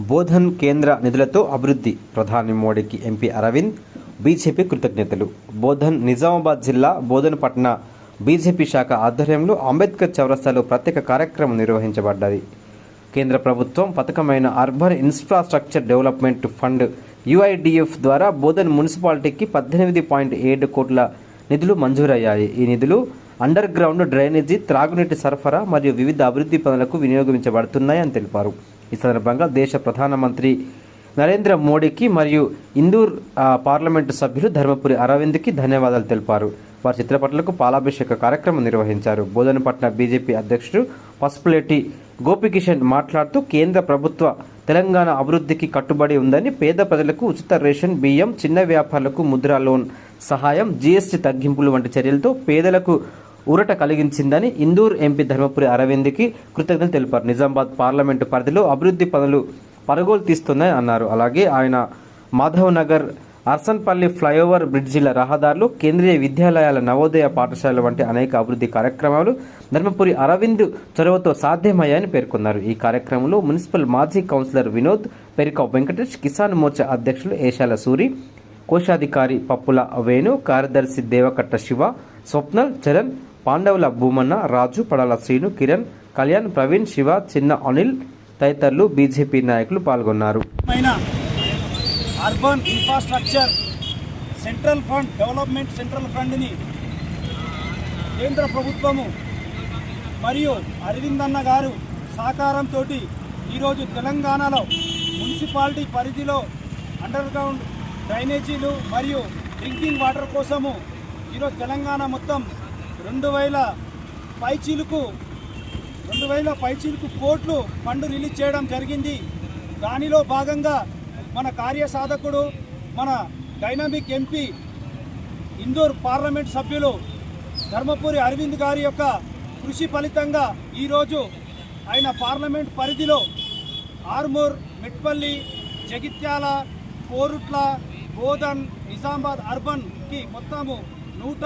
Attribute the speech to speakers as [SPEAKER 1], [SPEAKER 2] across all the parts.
[SPEAKER 1] బోధన్ కేంద్ర నిధులతో అభివృద్ధి. ప్రధాని మోడీకి ఎంపీ అరవింద్ బీజేపీ కృతజ్ఞతలు. బోధన్ నిజామాబాద్ జిల్లా బోధన్ పట్న బీజేపీ శాఖ ఆధ్వర్యంలో అంబేద్కర్ చౌరస్తాలో ప్రత్యేక కార్యక్రమం నిర్వహించబడ్డది. కేంద్ర ప్రభుత్వం పథకమైన urban infrastructure development fund UIDF ద్వారా బోధన్ మున్సిపాలిటీకి పద్దెనిమిది పాయింట్ ఏడు కోట్ల నిధులు మంజూరయ్యాయి. ఈ నిధులు అండర్ గ్రౌండ్ డ్రైనేజీ త్రాగునీటి సరఫరా మరియు వివిధ అభివృద్ధి పనులకు వినియోగించబడుతున్నాయని తెలిపారు. ఈ సందర్భంగా దేశ ప్రధానమంత్రి నరేంద్ర మోడీకి మరియు ఇందూర్ పార్లమెంటు సభ్యులు ధర్మపురి అరవింద్కి ధన్యవాదాలు తెలిపారు. వారి చిత్రపటాలకు పాలాభిషేక కార్యక్రమం నిర్వహించారు. బోధనపట్న బీజేపీ అధ్యక్షుడు పసుపులేటి గోపికిషన్ మాట్లాడుతూ కేంద్ర ప్రభుత్వ తెలంగాణ అభివృద్ధికి కట్టుబడి ఉందని పేద ప్రజలకు ఉచిత రేషన్ బియ్యం చిన్న వ్యాపారులకు ముద్రా లోన్ సహాయం జీఎస్టీ తగ్గింపులు వంటి చర్యలతో పేదలకు ఊరట కలిగించిందని ఇందూర్ ఎంపీ ధర్మపురి అరవింద్కి కృతజ్ఞతలు తెలిపారు. నిజామాబాద్ పార్లమెంటు పరిధిలో అభివృద్ధి పనులు పరుగులు తీస్తుందని అన్నారు. అలాగే ఆయన మాధవ్ నగర్ అర్సన్పల్లి ఫ్లైఓవర్ బ్రిడ్జిల రహదారులు కేంద్రీయ విద్యాలయాల నవోదయ పాఠశాల వంటి అనేక అభివృద్ధి కార్యక్రమాలు ధర్మపురి అరవింద్ చొరవతో సాధ్యమయ్యాయని పేర్కొన్నారు. ఈ కార్యక్రమంలో మున్సిపల్ మాజీ కౌన్సిలర్ వినోద్ పెరికా వెంకటేష్ కిసాన్ మోర్చా అధ్యక్షులు ఏషాల సూరి కోశాధికారి పప్పుల వేణు కార్యదర్శి దేవకట్ట శివ స్వప్నల్ చరణ్ పాండవుల భూమన్న రాజు పడాల శ్రీను కిరణ్ కళ్యాణ్ ప్రవీణ్ శివ చిన్న అనిల్ తదితరులు బీజేపీ నాయకులు పాల్గొన్నారు.
[SPEAKER 2] Urban infrastructure central fund development central ఫండ్ని కేంద్ర ప్రభుత్వము మరియు అరవింద్ అన్న గారు సహకారంతో ఈరోజు తెలంగాణలో మున్సిపాలిటీ పరిధిలో అండర్ గ్రౌండ్ డ్రైనేజీలు మరియు డ్రింకింగ్ వాటర్ కోసము ఈరోజు తెలంగాణ మొత్తం రెండు వేల పైచీలకు రెండు వేల పైచీలకు కోట్లు ఫండ్ రిలీజ్ చేయడం జరిగింది. దానిలో భాగంగా మన కార్యసాధకుడు మన డైనామిక్ ఎంపీ ఇందూర్ పార్లమెంట్ సభ్యులు ధర్మపురి అరవింద్ గారి యొక్క కృషి ఫలితంగా ఈరోజు ఆయన పార్లమెంట్ పరిధిలో ఆర్మూర్ మిట్పల్లి జగిత్యాల కోరుట్ల బోధన్ నిజామాబాద్ అర్బన్కి మొత్తము నూట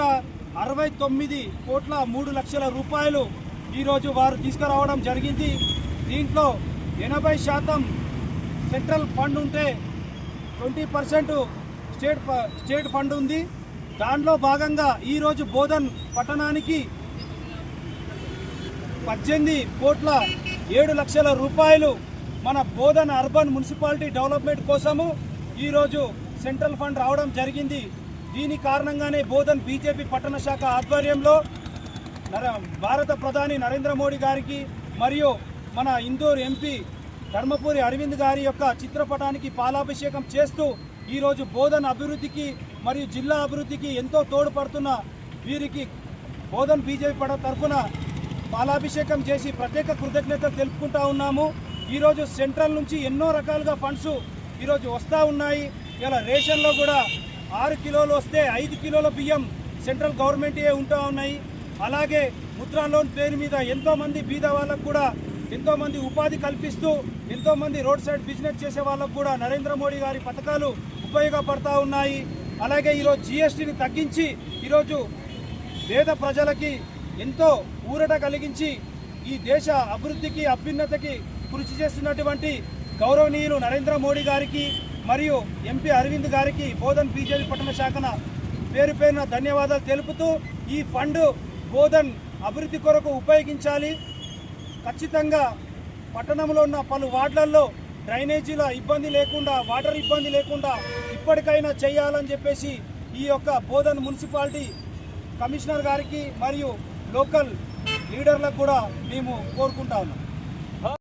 [SPEAKER 2] అరవై తొమ్మిది కోట్ల మూడు లక్షల రూపాయలు ఈరోజు వారు తీసుకురావడం జరిగింది. దీంట్లో ఎనభై శాతం సెంట్రల్ ఫండ్ ఉంటే ట్వంటీ పర్సెంట్ స్టేట్ ప- స్టేట్ ఫండ్ ఉంది. దానిలో భాగంగా ఈరోజు బోధన్ పట్టణానికి పద్దెనిమిది కోట్ల ఏడు లక్షల రూపాయలు మన బోధన్ అర్బన్ మున్సిపాలిటీ డెవలప్మెంట్ కోసము ఈరోజు సెంట్రల్ ఫండ్ రావడం జరిగింది. దీని కారణంగానే బోధన్ బీజేపీ పట్టణ శాఖ ఆధ్వర్యంలో భారత ప్రధాని నరేంద్ర మోడీ గారికి మరియు మన ఇందూర్ ఎంపీ ధర్మపురి అరవింద్ గారి యొక్క చిత్రపటానికి పాలాభిషేకం చేస్తూ ఈరోజు బోధన్ అభివృద్ధికి మరియు జిల్లా అభివృద్ధికి ఎంతో తోడ్పడుతున్న వీరికి బోధన్ బీజేపీ పడ తరఫున పాలాభిషేకం చేసి ప్రత్యేక కృతజ్ఞతలు తెలుపుకుంటా ఉన్నాము. ఈరోజు సెంట్రల్ నుంచి ఎన్నో రకాలుగా ఫండ్స్ ఈరోజు వస్తూ ఉన్నాయి. ఇలా రేషన్లో కూడా ఆరు కిలోలు వస్తే ఐదు కిలోల బియ్యం సెంట్రల్ గవర్నమెంటే ఉంటా ఉన్నాయి. అలాగే ముద్రా లోన్ పేరు మీద ఎంతోమంది బీద వాళ్ళకు కూడా ఎంతోమంది ఉపాధి కల్పిస్తూ ఎంతోమంది రోడ్ సైడ్ బిజినెస్ చేసే వాళ్ళకు కూడా నరేంద్ర మోడీ గారి పథకాలు ఉపయోగపడతా ఉన్నాయి. అలాగే ఈరోజు జిఎస్టీని తగ్గించి ఈరోజు పేద ప్రజలకి ఎంతో ఊరట కలిగించి ఈ దేశ అభివృద్ధికి అభ్యున్నతకి కృషి చేస్తున్నటువంటి గౌరవనీయులు నరేంద్ర మోడీ గారికి మరియు ఎంపీ అరవింద్ గారికి బోధన్ బీజేపీ పట్టణ శాఖన పేరు పేరున ధన్యవాదాలు తెలుపుతూ ఈ ఫండ్ బోధన్ అభివృద్ధి కొరకు ఉపయోగించాలి. ఖచ్చితంగా పట్టణంలో ఉన్న పలు వార్డులలో డ్రైనేజీల ఇబ్బంది లేకుండా వాటర్ ఇబ్బంది లేకుండా ఇప్పటికైనా చేయాలని చెప్పేసి ఈ యొక్క బోధన్ మున్సిపాలిటీ కమిషనర్ గారికి మరియు లోకల్ లీడర్లకు కూడా మేము కోరుకుంటా ఉన్నాం.